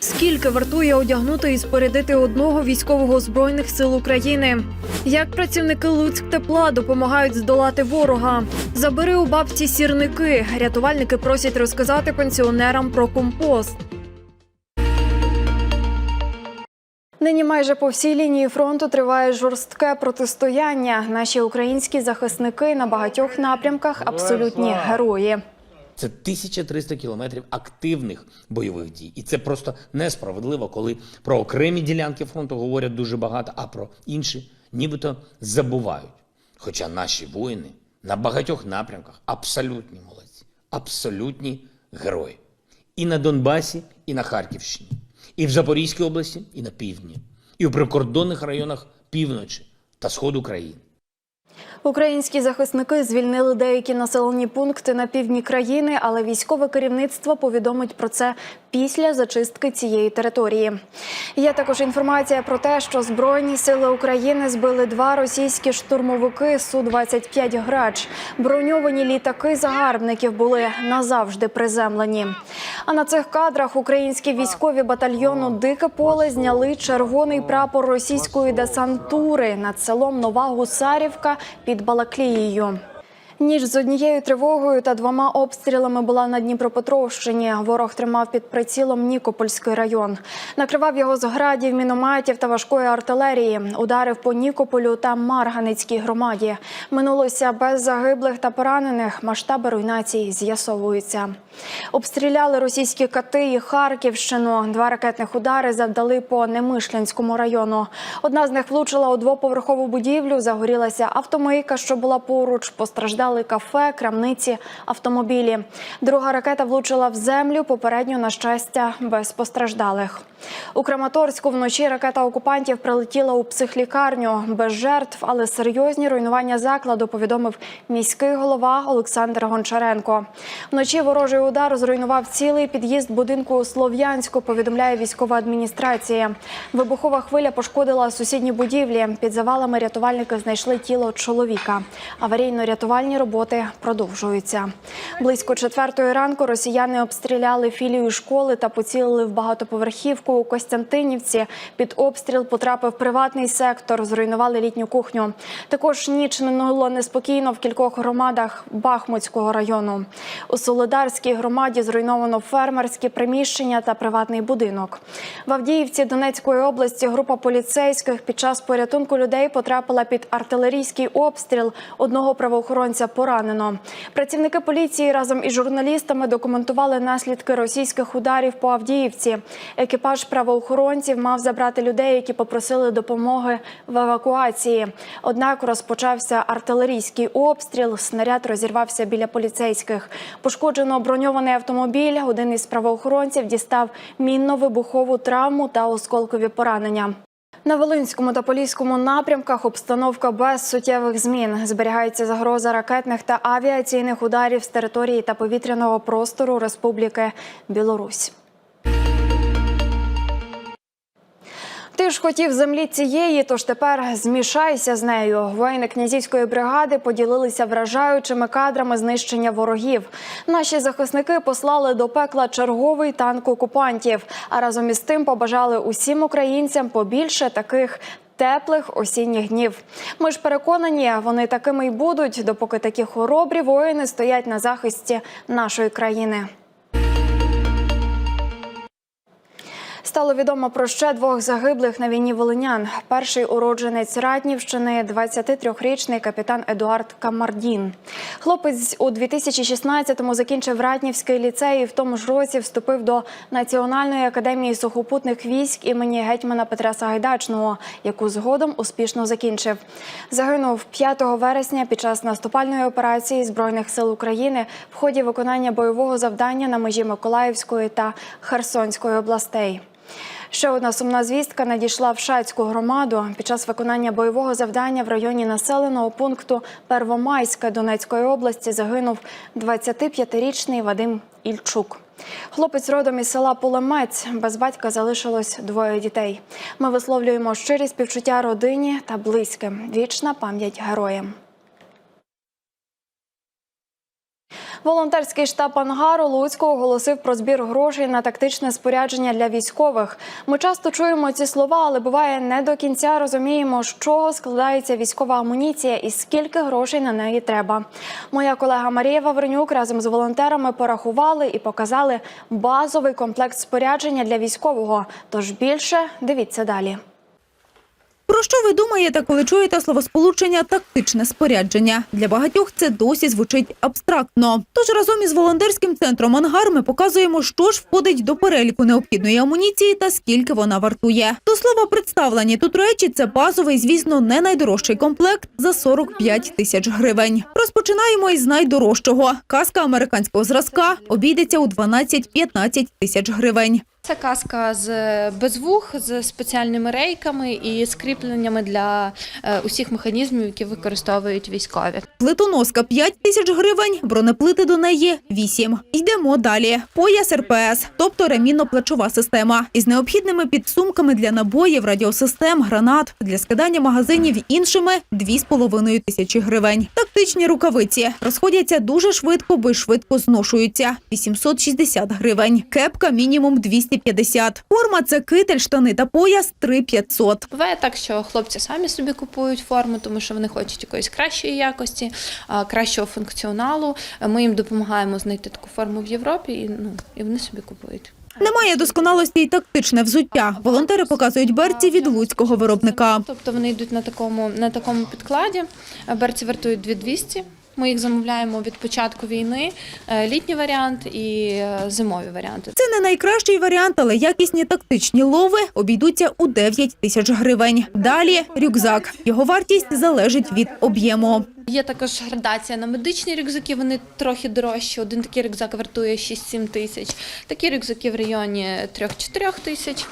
Скільки вартує одягнути і спорядити одного військового збройних сил України? Як працівники Луцьк тепла допомагають здолати ворога? Забери у бабці сірники. Рятувальники просять розказати пенсіонерам про компост. Нині майже по всій лінії фронту триває жорстке протистояння. Наші українські захисники на багатьох напрямках абсолютні герої. Це 1300 кілометрів активних бойових дій, і це просто несправедливо, коли про окремі ділянки фронту говорять дуже багато, а про інші нібито забувають. Хоча наші воїни на багатьох напрямках абсолютні молодці, абсолютні герої. І на Донбасі, і на Харківщині, і в Запорізькій області, і на півдні, і у прикордонних районах півночі та сходу країни. Українські захисники звільнили деякі населені пункти на півдні країни, але військове керівництво повідомить про це після зачистки цієї території. Є також інформація про те, що Збройні сили України збили два російські штурмовики су 25 грач. Броньовані літаки загарбників були назавжди приземлені. А на цих кадрах українські військові батальйону Дике поле зняли червоний прапор російської десантури над селом Нова Гусарівка під Балаклією. Ніч з однією тривогою та двома обстрілами була на Дніпропетровщині. Ворог тримав під прицілом Нікопольський район. Накривав його з градів, мінометів та важкої артилерії. Ударив по Нікополю та Марганицькій громаді. Минулося без загиблих та поранених. Масштаби руйнацій з'ясовуються. Обстріляли російські кати і Харківщину. Два ракетних удари завдали по Немишлянському району. Одна з них влучила у двоповерхову будівлю. Загорілася автомийка, що була поруч. Постраждали кафе, крамниці, автомобілі. Друга ракета влучила в землю. Попередньо, на щастя, без постраждалих. У Краматорську вночі ракета окупантів прилетіла у психлікарню без жертв, але серйозні руйнування закладу повідомив міський голова Олександр Гончаренко. Вночі ворожий удар зруйнував цілий під'їзд будинку у Слов'янську. Повідомляє військова адміністрація. Вибухова хвиля пошкодила сусідні будівлі. Під завалами рятувальники знайшли тіло чоловіка. Аварійно-рятувальні роботи продовжуються. Близько четвертої ранку росіяни обстріляли філію школи та поцілили в багатоповерхівку у Костянтинівці. Під обстріл потрапив приватний сектор, зруйнували літню кухню. Також ніч минуло неспокійно в кількох громадах Бахмутського району. У Солидарській громаді зруйновано фермерські приміщення та приватний будинок. В Авдіївці Донецької області група поліцейських під час порятунку людей потрапила під артилерійський обстріл. Одного правоохоронця поранено. Працівники поліції разом із журналістами документували наслідки російських ударів по Авдіївці. Екіпаж правоохоронців мав забрати людей, які попросили допомоги в евакуації. Однак розпочався артилерійський обстріл. Снаряд розірвався біля поліцейських. Пошкоджено броньований автомобіль. Один із правоохоронців дістав мінно-вибухову травму та осколкові поранення. На Волинському та Поліському напрямках обстановка без суттєвих змін. Зберігається загроза ракетних та авіаційних ударів з території та повітряного простору Республіки Білорусь. Ти ж хотів землі цієї, тож тепер змішайся з нею. Воїни князівської бригади поділилися вражаючими кадрами знищення ворогів. Наші захисники послали до пекла черговий танк окупантів. А разом із тим побажали усім українцям побільше таких. Теплих осінніх днів. Ми ж переконані, вони такими й будуть, допоки такі хоробрі воїни стоять на захисті нашої країни. Стало відомо про ще двох загиблих на війні волинян. Перший уродженець Ратнівщини, 23-річний капітан Едуард Камардін. Хлопець у 2016-му закінчив Ратнівський ліцей і в тому ж році вступив до Національної академії сухопутних військ імені гетьмана Петра Сагайдачного, яку згодом успішно закінчив. Загинув 5 вересня під час наступальної операції збройних сил України в ході виконання бойового завдання на межі Миколаївської та Херсонської областей. Ще одна сумна звістка надійшла в Шацьку громаду. Під час виконання бойового завдання в районі населеного пункту Первомайська Донецької області загинув 25-річний Вадим Ільчук. Хлопець родом із села Пулемець. Без батька залишилось двоє дітей. Ми висловлюємо щирі співчуття родині та близьким. Вічна пам'ять героям. Волонтерський штаб Ангару Луцьку оголосив про збір грошей на тактичне спорядження для військових. Ми часто чуємо ці слова, але буває не до кінця розуміємо, з чого складається військова амуніція і скільки грошей на неї треба. Моя колега Марія Вавренюк разом з волонтерами порахували і показали базовий комплект спорядження для військового. Тож більше дивіться далі. Про що ви думаєте, коли чуєте словосполучення тактичне спорядження? Для багатьох це досі звучить абстрактно. Тож разом із волонтерським центром Ангар ми показуємо, що ж входить до переліку необхідної амуніції та скільки вона вартує. До слова, представлені тут речі це базовий, звісно, не найдорожчий комплект за 45 тисяч гривень. Розпочинаємо із найдорожчого. Каска американського зразка обійдеться у 12-15 тисяч гривень. Це каска з без вух, з спеціальними рейками і скріпленнями для е, усіх механізмів, які використовують військові. Плитоноска 5 тисяч гривень, бронеплити до неї 8. Йдемо далі. Пояс РПС, тобто ремінно-плечова система, із необхідними підсумками для набоїв, радіосистем, гранат, для скидання магазинів іншими 2,5 тисячі гривень. Тактичні рукавиці розходяться дуже швидко, бо й швидко зношуються 860 гривень. Кепка мінімум 250. Форма це китель, штани та пояс 3500. Буває так, що хлопці самі собі купують форму, тому що вони хочуть якоїсь кращої якості, кращого функціоналу. Ми їм допомагаємо знайти таку форму в Європі, і ну і вони собі купують. Немає досконалості й тактичне взуття. Волонтери показують берці від луцького виробника. Тобто вони йдуть на такому на такому підкладі. Берці вартують 2200. Ми їх замовляємо від початку війни, е, літній варіант і е, зимові варіанти. Це не найкращий варіант, але якісні тактичні лови обійдуться у 9 тисяч гривень. Далі рюкзак. Його вартість залежить від об'єму. Є також градація на медичні рюкзаки, вони трохи дорожчі. Один такий рюкзак вартує 6-7 тисяч. Такі рюкзаки в районі 3-4 тисяч.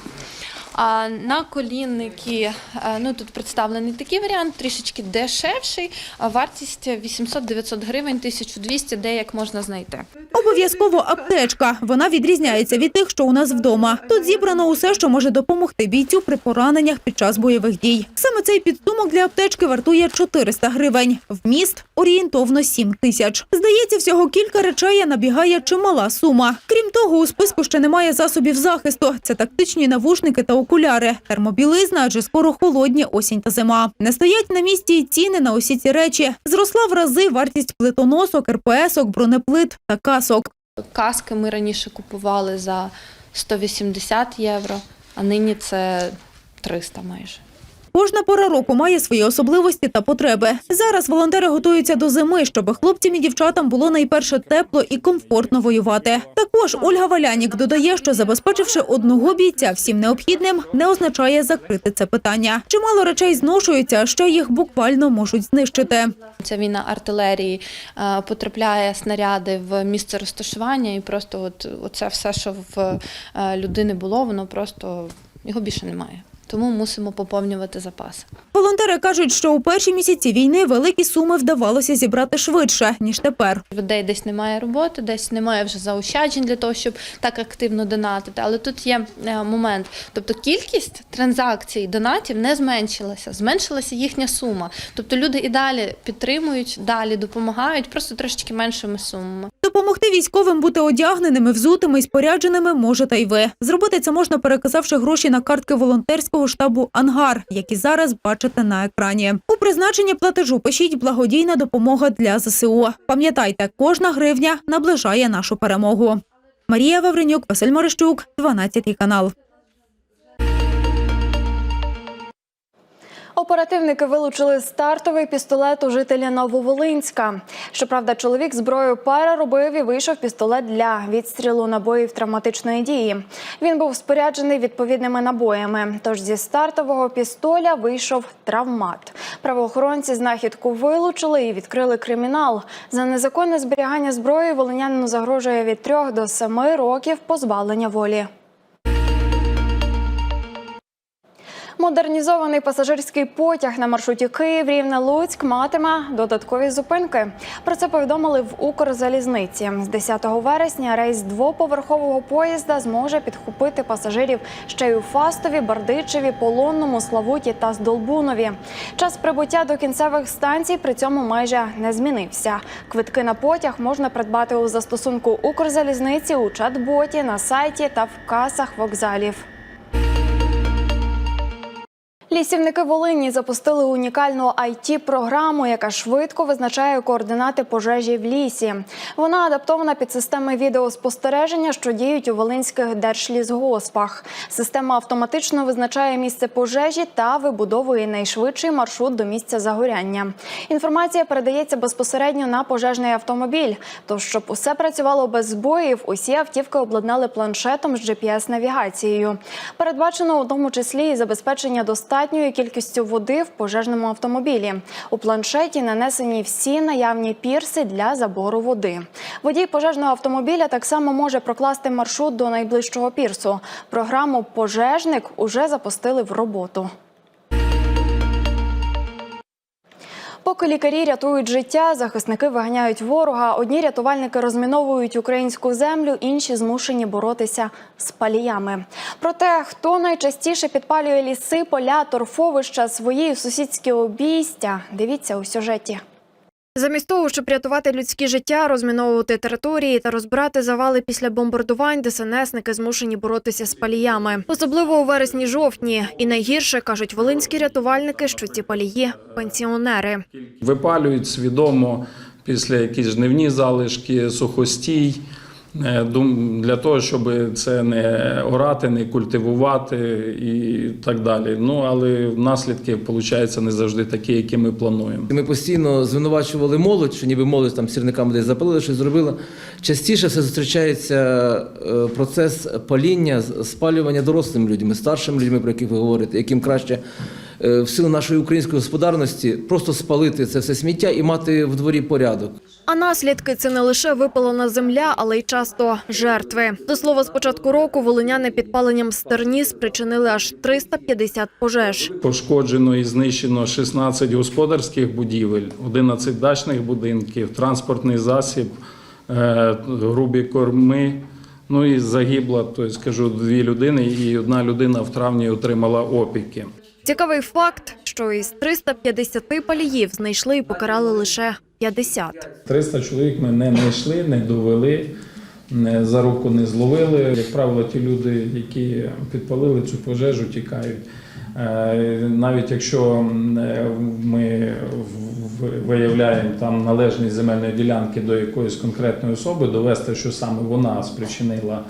А на колінники, е, ну тут представлений такий варіант, трішечки дешевший, а вартість 800-900 гривень, 1200, де як можна знайти. Обов'язково аптечка. Вона відрізняється від тих, що у нас вдома. Тут зібрано усе, що може допомогти бійцю при пораненнях під час бойових дій. Саме цей підсумок для аптечки вартує 400 гривень. Вміст орієнтовно 7 тисяч. Здається, всього кілька речей набігає чимала сума. Крім того, у списку ще немає засобів захисту. Це тактичні навушники та окуляри, термобілизна, адже скоро холодні осінь та зима. Не стоять на місці і ціни на усі ці речі. Зросла в рази вартість плитоносок, РПСок, бронеплит та касок. Каски ми раніше купували за 180 євро, а нині це 300 майже. Кожна пора року має свої особливості та потреби. Зараз волонтери готуються до зими, щоб хлопцям і дівчатам було найперше тепло і комфортно воювати. Також Ольга Валянік додає, що забезпечивши одного бійця всім необхідним, не означає закрити це питання. Чимало речей зношуються, а ще їх буквально можуть знищити. Ця війна артилерії е, потрапляє снаряди в місце розташування, і просто от оце все, що в е, людини було, воно просто його більше немає. Тому мусимо поповнювати запаси. Волонтери кажуть, що у перші місяці війни великі суми вдавалося зібрати швидше ніж тепер. Людей десь немає роботи, десь немає вже заощаджень для того, щоб так активно донатити. Але тут є е, момент, тобто кількість транзакцій донатів не зменшилася, зменшилася їхня сума. Тобто люди і далі підтримують, далі допомагають, просто трошечки меншими сумами. Допомогти військовим бути одягненими, взутими і спорядженими можете й ви. Зробити це можна, переказавши гроші на картки волонтерського штабу Ангар, які зараз бачите на екрані. У призначенні платежу пишіть благодійна допомога для ЗСУ. Пам'ятайте, кожна гривня наближає нашу перемогу. Марія Вавренюк, Василь Морищук, 12 канал. Оперативники вилучили стартовий пістолет у жителя Нововолинська. Щоправда, чоловік зброю переробив і вийшов пістолет для відстрілу набоїв травматичної дії. Він був споряджений відповідними набоями. Тож зі стартового пістоля вийшов травмат. Правоохоронці знахідку вилучили і відкрили кримінал. За незаконне зберігання зброї волинянину загрожує від 3 до 7 років позбавлення волі. Модернізований пасажирський потяг на маршруті Київ Рівне Луцьк матиме додаткові зупинки. Про це повідомили в Укрзалізниці. З 10 вересня рейс двоповерхового поїзда зможе підхопити пасажирів ще й у Фастові, Бардичеві, Полонному, Славуті та Здолбунові. Час прибуття до кінцевих станцій при цьому майже не змінився. Квитки на потяг можна придбати у застосунку Укрзалізниці у чат-боті, на сайті та в касах вокзалів. Лісівники Волині запустили унікальну it програму яка швидко визначає координати пожежі в лісі. Вона адаптована під системи відеоспостереження, що діють у волинських держлісгоспах. Система автоматично визначає місце пожежі та вибудовує найшвидший маршрут до місця загоряння. Інформація передається безпосередньо на пожежний автомобіль. Тож, щоб усе працювало без збоїв, усі автівки обладнали планшетом з GPS-навігацією. Передбачено у тому числі і забезпечення достатньою кількістю води в пожежному автомобілі. У планшеті нанесені всі наявні пірси для забору води. Водій пожежного автомобіля так само може прокласти маршрут до найближчого пірсу. Програму Пожежник уже запустили в роботу. Поки лікарі рятують життя, захисники виганяють ворога. Одні рятувальники розміновують українську землю, інші змушені боротися з паліями. Про те, хто найчастіше підпалює ліси, поля, торфовища, свої сусідські обійстя, дивіться у сюжеті. Замість того, щоб рятувати людські життя, розміновувати території та розбирати завали після бомбардувань, ДСНСники змушені боротися з паліями, особливо у вересні-жовтні. І найгірше кажуть волинські рятувальники, що ці палії пенсіонери. Випалюють свідомо після якісь жнивні залишки, сухостій. Е, Для того, щоб це не орати, не культивувати і так далі. Ну але наслідки виходить не завжди такі, які ми плануємо. Ми постійно звинувачували молодь, що ніби молодь там сірниками десь запалила, щось зробила. Частіше все зустрічається е, процес паління, спалювання дорослими людьми, старшими людьми, про яких ви говорите, яким краще в силу нашої української господарності просто спалити це все сміття і мати в дворі порядок. А наслідки це не лише випалена земля, але й часто жертви. До слова, з початку року волиняни підпаленням стерні спричинили аж 350 пожеж. Пошкоджено і знищено 16 господарських будівель, 11 дачних будинків, транспортний засіб, е, грубі корми. Ну і загибла, то скажу, дві людини, і одна людина в травні отримала опіки. Цікавий факт, що із 350 паліїв знайшли і покарали лише 50. 300 чоловік ми не знайшли, не довели, за руку не зловили. Як правило, ті люди, які підпалили цю пожежу, тікають. Е, Навіть якщо е, ми виявляємо там належність земельної ділянки до якоїсь конкретної особи, довести, що саме вона спричинила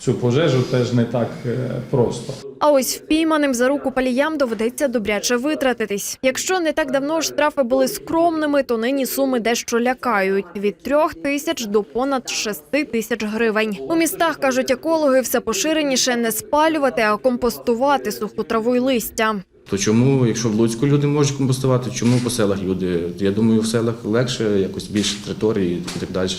цю пожежу, теж не так е, просто. А ось впійманим за руку паліям доведеться добряче витратитись. Якщо не так давно штрафи були скромними, то нині суми дещо лякають від трьох тисяч до понад шести тисяч гривень. У містах кажуть екологи, все поширеніше не спалювати, а компостувати суху траву й листя. То чому, якщо в Луцьку люди можуть компостувати, чому по селах люди? Я думаю, в селах легше, якось більше території і так далі.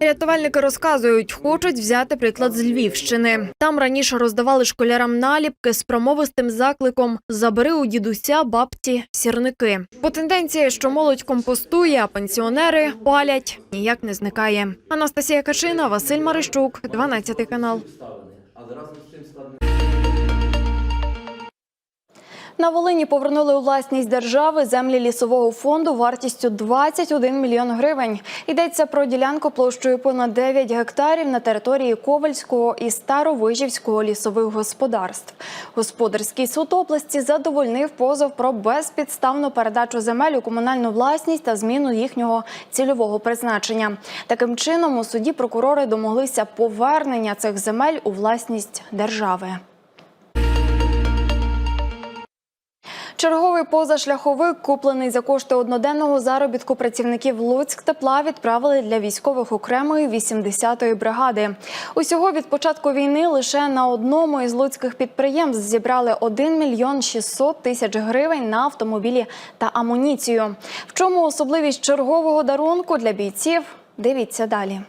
Рятувальники розказують, хочуть взяти приклад з Львівщини. Там раніше роздавали школярам наліпки з промовистим закликом Забери у дідуся бабці сірники. Бо тенденція, що молодь компостує, а пенсіонери палять, ніяк не зникає. Анастасія Качина, Василь Марищук, 12 канал. На Волині повернули у власність держави землі лісового фонду вартістю 21 мільйон гривень. Йдеться про ділянку площею понад 9 гектарів на території Ковальського і Старовижівського лісових господарств. Господарський суд області задовольнив позов про безпідставну передачу земель у комунальну власність та зміну їхнього цільового призначення. Таким чином у суді прокурори домоглися повернення цих земель у власність держави. Черговий позашляховик, куплений за кошти одноденного заробітку працівників Луцьк-Тепла, відправили для військових окремої 80-ї бригади. Усього від початку війни лише на одному із луцьких підприємств зібрали 1 мільйон 600 тисяч гривень на автомобілі та амуніцію. В чому особливість чергового дарунку для бійців? Дивіться далі.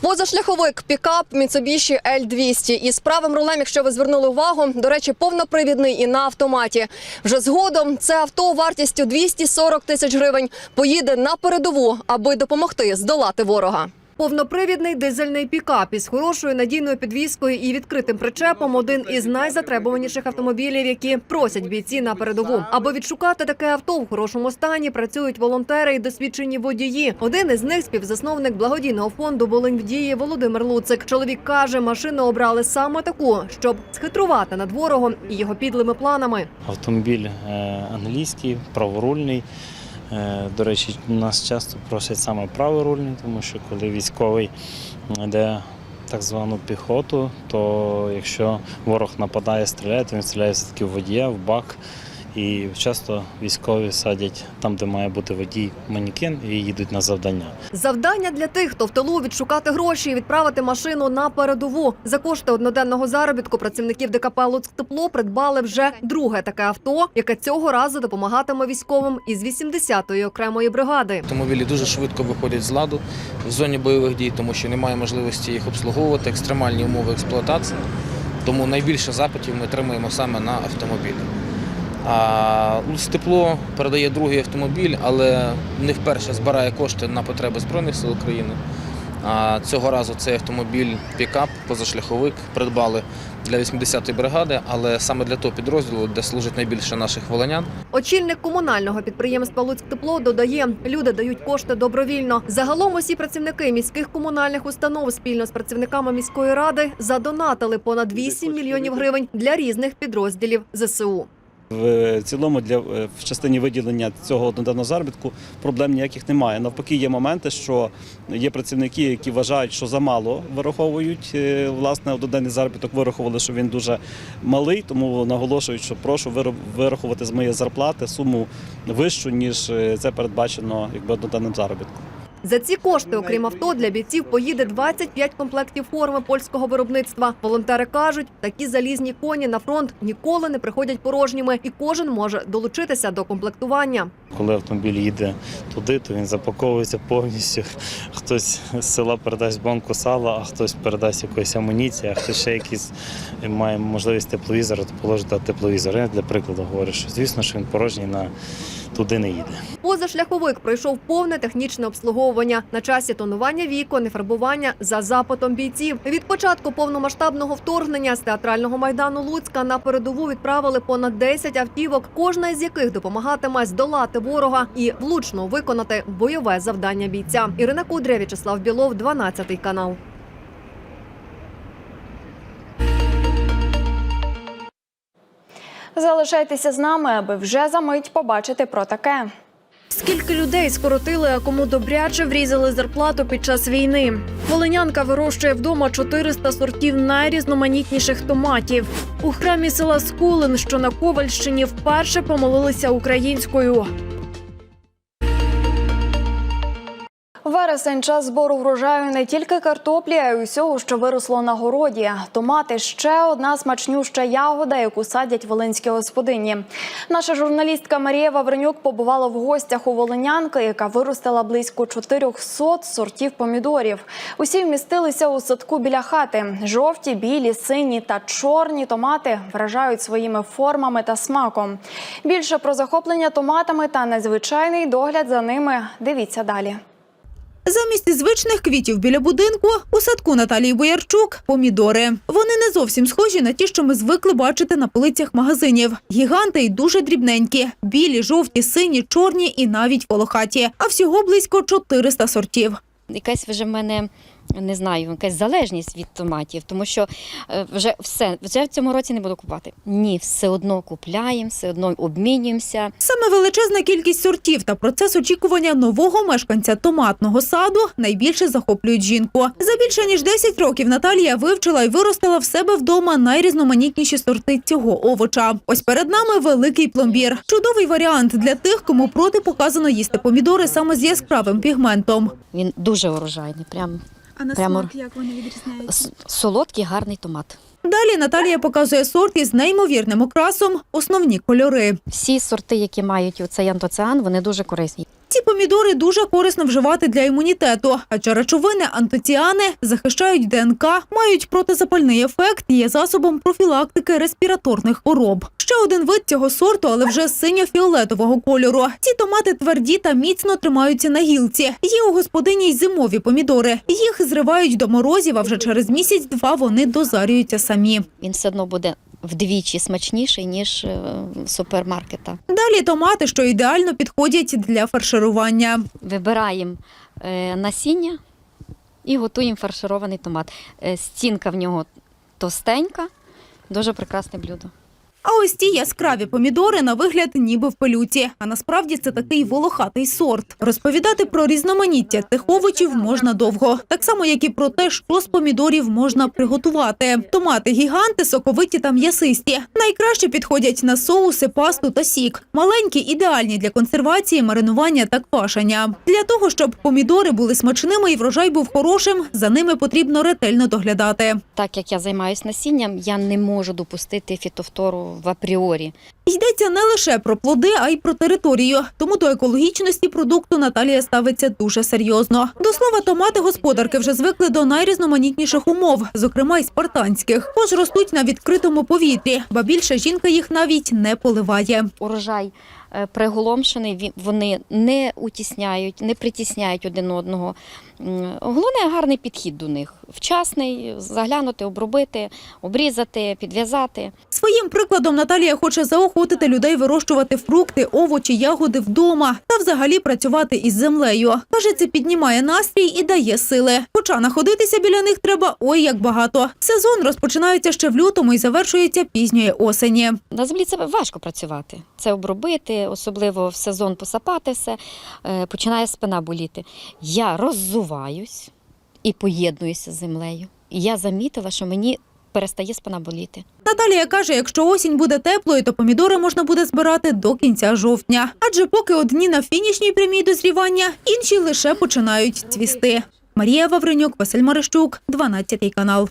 Позашляховик пікап Mitsubishi L200 із правим рулем, якщо ви звернули увагу, до речі, повнопривідний і на автоматі. Вже згодом це авто вартістю 240 тисяч гривень поїде на передову, аби допомогти здолати ворога. Повнопривідний дизельний пікап із хорошою надійною підвіскою і відкритим причепом один із найзатребуваніших автомобілів, які просять бійці на передову. Аби відшукати таке авто в хорошому стані, працюють волонтери і досвідчені водії. Один із них співзасновник благодійного фонду Волинь в дії Володимир Луцик. Чоловік каже, машину обрали саме таку, щоб схитрувати над ворогом і його підлими планами. Автомобіль е, англійський, праворульний. Е, До речі, нас часто просять саме праворульні, тому що коли військовий йде так звану піхоту, то якщо ворог нападає, стріляє, то він стріляє все-таки в водія, в бак. І часто військові садять там, де має бути водій, манекен і їдуть на завдання. Завдання для тих, хто в тилу відшукати гроші і відправити машину на передову. За кошти одноденного заробітку працівників ДКП «Луцьктепло» придбали вже друге таке авто, яке цього разу допомагатиме військовим із 80-ї окремої бригади. Автомобілі дуже швидко виходять з ладу в зоні бойових дій, тому що немає можливості їх обслуговувати, екстремальні умови експлуатації. Тому найбільше запитів ми отримуємо саме на автомобілі. А Луцтепло передає другий автомобіль, але не вперше збирає кошти на потреби Збройних сил України. А цього разу цей автомобіль пікап, позашляховик придбали для 80-ї бригади, але саме для того підрозділу, де служить найбільше наших волонян. Очільник комунального підприємства «Луцьктепло» додає, люди дають кошти добровільно. Загалом усі працівники міських комунальних установ спільно з працівниками міської ради задонатили понад 8 мільйонів гривень для різних підрозділів ЗСУ. В цілому для е, в частині виділення цього одноденного заробітку проблем ніяких немає. Навпаки, є моменти, що є працівники, які вважають, що замало вираховують е, власне одноденний заробіток. Вирахували, що він дуже малий, тому наголошують, що прошу вирахувати з моєї зарплати суму вищу ніж е, це передбачено якби одноденним заробітком. За ці кошти, окрім авто, для бійців поїде 25 комплектів форми польського виробництва. Волонтери кажуть, такі залізні коні на фронт ніколи не приходять порожніми, і кожен може долучитися до комплектування. Коли автомобіль їде туди, то він запаковується повністю. Хтось з села передасть банку сала, а хтось передасть якоїсь амуніції, а хтось ще якийсь має можливість тепловізора, то положить тепловізор. Я для прикладу говорю, що звісно, що він порожній на туди не їде. Позашляховик пройшов повне технічне обслуговування. На часі тонування вікон і фарбування за запитом бійців. Від початку повномасштабного вторгнення з театрального майдану Луцька на передову відправили понад 10 автівок, кожна із яких допомагатиме здолати ворога і влучно виконати бойове завдання бійця. Ірина Кудря, В'ячеслав Білов, 12 канал. Залишайтеся з нами, аби вже за мить побачити про таке. Скільки людей скоротили, а кому добряче врізали зарплату під час війни. Волинянка вирощує вдома 400 сортів найрізноманітніших томатів. У храмі села Скулин, що на Ковальщині, вперше помолилися українською. Вересень час збору врожаю не тільки картоплі, а й усього, що виросло на городі. Томати ще одна смачнюща ягода, яку садять волинські господині. Наша журналістка Марія Вавренюк побувала в гостях у волинянки, яка виростила близько 400 сортів помідорів. Усі вмістилися у садку біля хати. Жовті, білі, сині та чорні томати вражають своїми формами та смаком. Більше про захоплення томатами та незвичайний догляд за ними дивіться далі. Замість звичних квітів біля будинку у садку Наталії Боярчук помідори. Вони не зовсім схожі на ті, що ми звикли бачити на полицях магазинів. Гіганти й дуже дрібненькі: білі, жовті, сині, чорні і навіть волохаті. А всього близько 400 сортів. якась вже в мене не знаю, якась залежність від томатів, тому що е, вже все вже в цьому році не буду купувати. Ні, все одно купляємо, все одно обмінюємося. Саме величезна кількість сортів та процес очікування нового мешканця томатного саду найбільше захоплюють жінку. За більше ніж 10 років Наталія вивчила і виростила в себе вдома найрізноманітніші сорти цього овоча. Ось перед нами великий пломбір. Чудовий варіант для тих, кому протипоказано їсти помідори саме з яскравим пігментом. Він дуже урожайний, прям А на Прямо- смак як вони відрізняються? с- солодкий, гарний томат. Далі Наталія показує сорт із неймовірним окрасом, основні кольори. Всі сорти, які мають цей антоціан, вони дуже корисні. Ці помідори дуже корисно вживати для імунітету, адже речовини антоціани захищають ДНК, мають протизапальний ефект і є засобом профілактики респіраторних хвороб. Ще один вид цього сорту, але вже синьо-фіолетового кольору. Ці томати тверді та міцно тримаються на гілці. Є у господині й зимові помідори. Їх зривають до морозів, а вже через місяць-два вони дозарюються самі. Він все одно буде вдвічі смачніший, ніж е, супермаркета. Далі томати, що ідеально підходять для фарширування. Вибираємо е, насіння і готуємо фарширований томат. Е, Стінка в нього товстенька, дуже прекрасне блюдо. А ось ті яскраві помідори на вигляд ніби в пелюці. А насправді це такий волохатий сорт. Розповідати про різноманіття тих овочів можна довго. Так само, як і про те, що з помідорів можна приготувати. Томати гіганти, соковиті та м'ясисті. Найкраще підходять на соуси, пасту та сік. Маленькі ідеальні для консервації, маринування та квашення. Для того, щоб помідори були смачними і врожай був хорошим, за ними потрібно ретельно доглядати. Так як я займаюся насінням, я не можу допустити фітофтору в апріорі. Йдеться не лише про плоди, а й про територію. Тому до екологічності продукту Наталія ставиться дуже серйозно. До слова, томати господарки вже звикли до найрізноманітніших умов, зокрема й спартанських. Хоч ростуть на відкритому повітрі, ба більше жінка їх навіть не поливає. Урожай приголомшений, ві- вони не утісняють, не притісняють один одного. Головне гарний підхід до них. Вчасний, заглянути, обробити, обрізати, підв'язати. Своїм прикладом Наталія хоче заохотити людей вирощувати фрукти, овочі, ягоди вдома та взагалі працювати із землею. Каже, це піднімає настрій і дає сили. Хоча находитися біля них треба ой як багато. Сезон розпочинається ще в лютому і завершується пізньої осені. На землі це важко працювати. Це обробити, особливо в сезон посапати все, е, починає спина боліти. Я роззуваюсь і поєднуюся з землею. Я замітила, що мені перестає спина боліти. Наталія каже, якщо осінь буде теплою, то помідори можна буде збирати до кінця жовтня. Адже поки одні на фінішній прямій дозрівання, інші лише починають цвісти. Марія Вавренюк, Василь Марищук, 12 канал.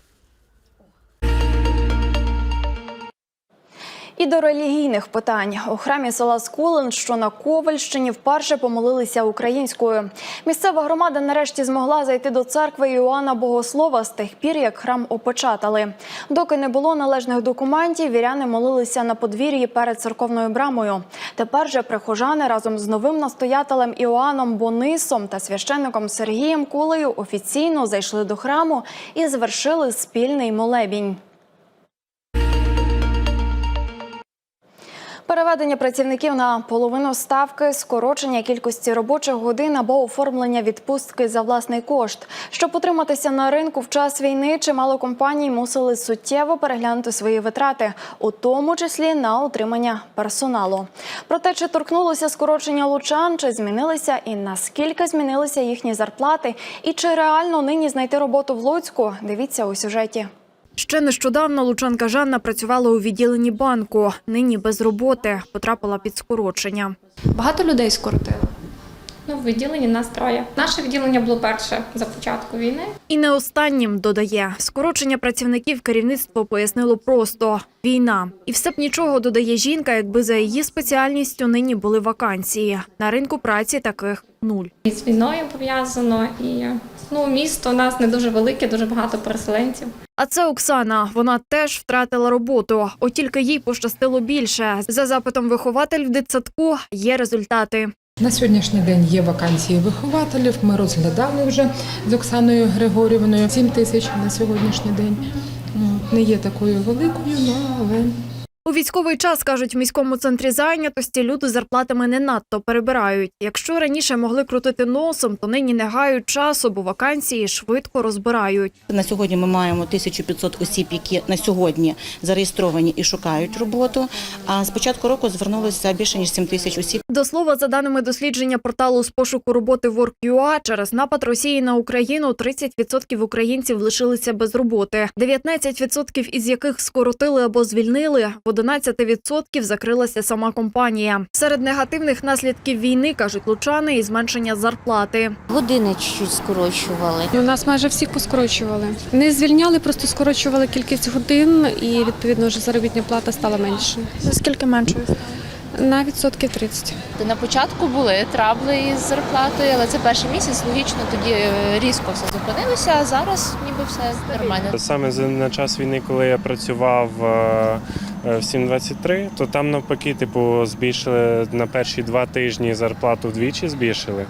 І до релігійних питань у храмі села Скулин, що на Ковальщині, вперше помолилися українською. Місцева громада нарешті змогла зайти до церкви Іоанна Богослова з тих пір, як храм опечатали. Доки не було належних документів, віряни молилися на подвір'ї перед церковною брамою. Тепер же прихожани разом з новим настоятелем Іоанном Бонисом та священником Сергієм Кулею офіційно зайшли до храму і звершили спільний молебінь. Переведення працівників на половину ставки, скорочення кількості робочих годин або оформлення відпустки за власний кошт. Щоб утриматися на ринку в час війни, чимало компаній мусили суттєво переглянути свої витрати, у тому числі на утримання персоналу. Проте чи торкнулося скорочення лучан, чи змінилися і наскільки змінилися їхні зарплати, і чи реально нині знайти роботу в Луцьку? Дивіться у сюжеті. Ще нещодавно Лучанка Жанна працювала у відділенні банку. Нині без роботи потрапила під скорочення. Багато людей скоротили. Ну, в відділенні нас троє. Наше відділення було перше за початку війни. І не останнім додає скорочення працівників керівництво пояснило просто війна. І все б нічого додає жінка, якби за її спеціальністю нині були вакансії. На ринку праці таких нуль. І з війною пов'язано, і ну, місто у нас не дуже велике, дуже багато переселенців. А це Оксана. Вона теж втратила роботу. От тільки їй пощастило більше. За запитом вихователь в дитсадку є результати. На сьогоднішній день є вакансії вихователів. Ми розглядали вже з Оксаною Григорівною 7 тисяч на сьогоднішній день. Ну, Не є такою великою, ну, але У військовий час кажуть, в міському центрі зайнятості люди зарплатами не надто перебирають. Якщо раніше могли крутити носом, то нині не гають часу, бо вакансії швидко розбирають. На сьогодні ми маємо 1500 осіб, які на сьогодні зареєстровані і шукають роботу. А з початку року звернулося більше ніж 7 тисяч осіб. До слова, за даними дослідження порталу з пошуку роботи Work.ua, через напад Росії на Україну 30% українців лишилися без роботи, 19% із яких скоротили або звільнили. В 11% закрилася сама компанія. Серед негативних наслідків війни кажуть лучани і зменшення зарплати. Години чуть-чуть скорочували. У нас майже всіх поскорочували. Не звільняли, просто скорочували кількість годин, і відповідно вже заробітна плата стала менше. Наскільки меншою? На відсотків 30. На початку були трабли із зарплатою, але це перший місяць, логічно, тоді е, різко все зупинилося, а зараз ніби все нормально. Саме за- на час війни, коли я працював е, в 7.23, то там навпаки, типу, збільшили на перші два тижні зарплату вдвічі збільшили,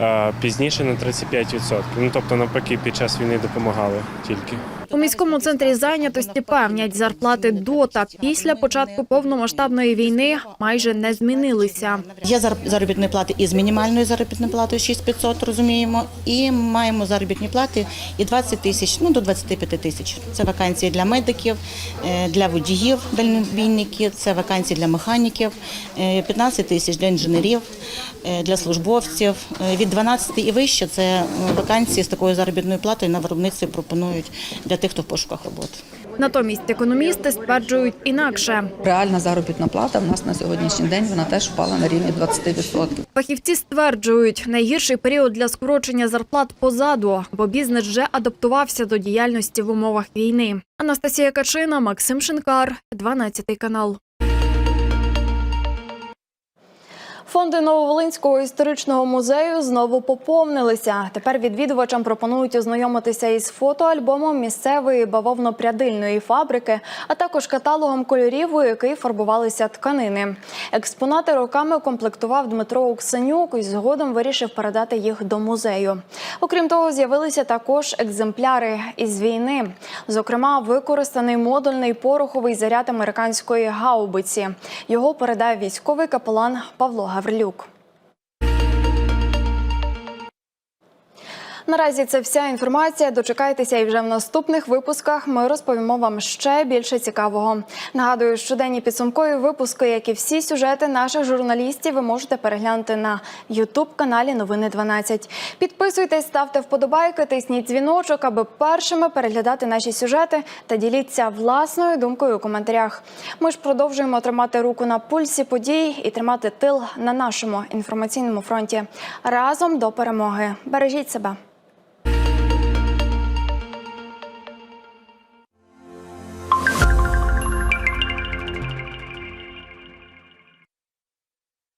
а пізніше на 35%. Ну тобто, навпаки, під час війни допомагали тільки. У міському центрі зайнятості певнять, зарплати до та після початку повномасштабної війни майже не змінилися. Є зар- заробітні плати із мінімальною заробітною платою 6500, розуміємо, і маємо заробітні плати і 20 тисяч, ну до 25 тисяч. Це вакансії для медиків, е, для водіїв, дальнобійників, це вакансії для механіків, е, 15 тисяч для інженерів, е, для службовців. Е, Від 12 і вище це е, вакансії з такою заробітною платою на виробництві пропонують для тих, хто в пошуках роботи. Натомість економісти стверджують інакше. Реальна заробітна плата в нас на сьогоднішній день вона теж впала на рівні 20%. Фахівці стверджують, найгірший період для скорочення зарплат позаду, бо бізнес вже адаптувався до діяльності в умовах війни. Анастасія Качина, Максим Шинкар, 12 канал. Фонди Нововолинського історичного музею знову поповнилися. Тепер відвідувачам пропонують ознайомитися із фотоальбомом місцевої бавовно-прядильної фабрики, а також каталогом кольорів, у який фарбувалися тканини. Експонати роками комплектував Дмитро Оксенюк і згодом вирішив передати їх до музею. Окрім того, з'явилися також екземпляри із війни. Зокрема, використаний модульний пороховий заряд американської гаубиці. Його передав військовий капелан Павло Гаврилюк. Наразі це вся інформація. Дочекайтеся, і вже в наступних випусках ми розповімо вам ще більше цікавого. Нагадую, щоденні підсумкові випуски, як і всі сюжети наших журналістів, ви можете переглянути на Ютуб каналі Новини 12. Підписуйтесь, ставте вподобайки, тисніть дзвіночок, аби першими переглядати наші сюжети та діліться власною думкою у коментарях. Ми ж продовжуємо тримати руку на пульсі подій і тримати тил на нашому інформаційному фронті разом до перемоги. Бережіть себе.